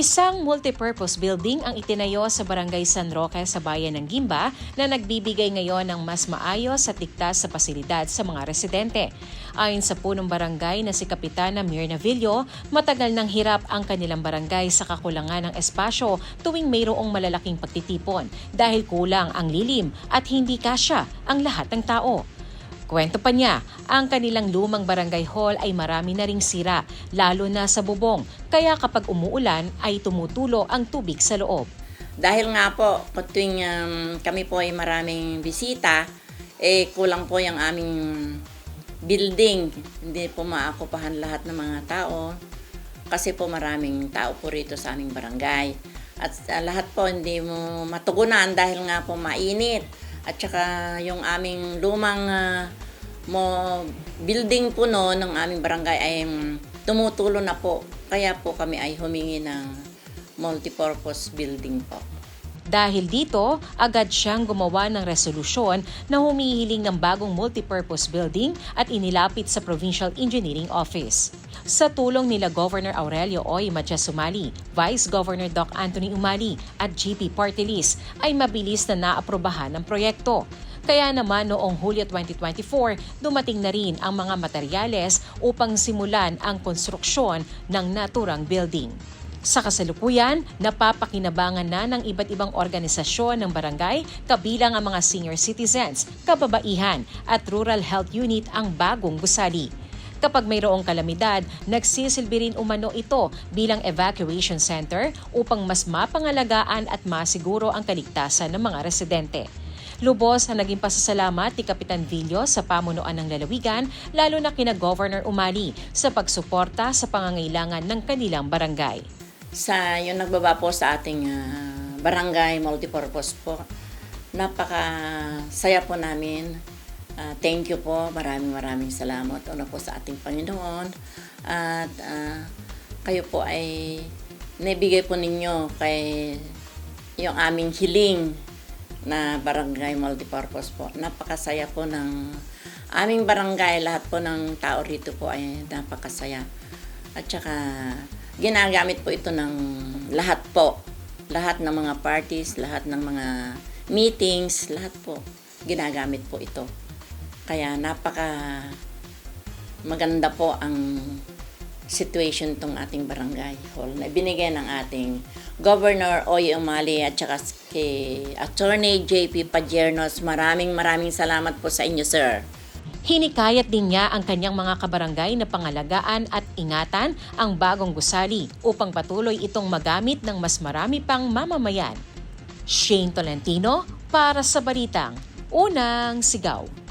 Isang multipurpose building ang itinayo sa Barangay San Roque sa bayan ng Gimba na nagbibigay ngayon ng mas maayos at ligtas sa pasilidad sa mga residente. Ayon sa punong barangay na si Kapitana Mirna Villo, matagal nang hirap ang kanilang barangay sa kakulangan ng espasyo tuwing mayroong malalaking pagtitipon dahil kulang ang lilim at hindi kasya ang lahat ng tao. Kwento pa niya, ang kanilang lumang barangay hall ay marami na ring sira, lalo na sa bubong, kaya kapag umuulan ay tumutulo ang tubig sa loob. Dahil nga po, tuwing um, kami po ay maraming bisita, eh kulang po yung aming building. Hindi po maakupahan lahat ng mga tao kasi po maraming tao po rito sa aming barangay. At uh, lahat po hindi mo matugunan dahil nga po mainit. At saka yung aming lumang uh, mo building po no ng aming barangay ay um, tumutulo na po. Kaya po kami ay humingi ng multipurpose building po. Dahil dito, agad siyang gumawa ng resolusyon na humihiling ng bagong multipurpose building at inilapit sa Provincial Engineering Office. Sa tulong nila Governor Aurelio Oy Matias-Sumali, Vice Governor Doc Anthony Umali at GP Party List ay mabilis na naaprobahan ng proyekto. Kaya naman noong Hulyo 2024, dumating na rin ang mga materyales upang simulan ang konstruksyon ng naturang building. Sa kasalukuyan, napapakinabangan na ng iba't ibang organisasyon ng barangay kabilang ang mga senior citizens, kababaihan at rural health unit ang bagong gusali. Kapag mayroong kalamidad, nagsisilbi rin umano ito bilang evacuation center upang mas mapangalagaan at masiguro ang kaligtasan ng mga residente. Lubos ang naging pasasalamat ni Kapitan Villo sa pamunuan ng lalawigan, lalo na kina Governor Umali sa pagsuporta sa pangangailangan ng kanilang barangay sa yung nagbaba po sa ating ah, barangay multipurpose po. Napaka saya po namin. Ah, thank you po. Maraming maraming salamat. Una po sa ating Panginoon. At ah, kayo po ay nabigay po ninyo kay yung aming hiling na barangay multipurpose po. Napakasaya po ng aming barangay. Lahat po ng tao rito po ay napakasaya. At saka ginagamit po ito ng lahat po. Lahat ng mga parties, lahat ng mga meetings, lahat po. Ginagamit po ito. Kaya napaka maganda po ang situation tong ating barangay hall na binigay ng ating Governor Oy Umali at saka kay Attorney JP Pajernos. Maraming maraming salamat po sa inyo, sir. Hinikayat din niya ang kanyang mga kabarangay na pangalagaan at ingatan ang bagong gusali upang patuloy itong magamit ng mas marami pang mamamayan. Shane Tolentino para sa Balitang Unang Sigaw.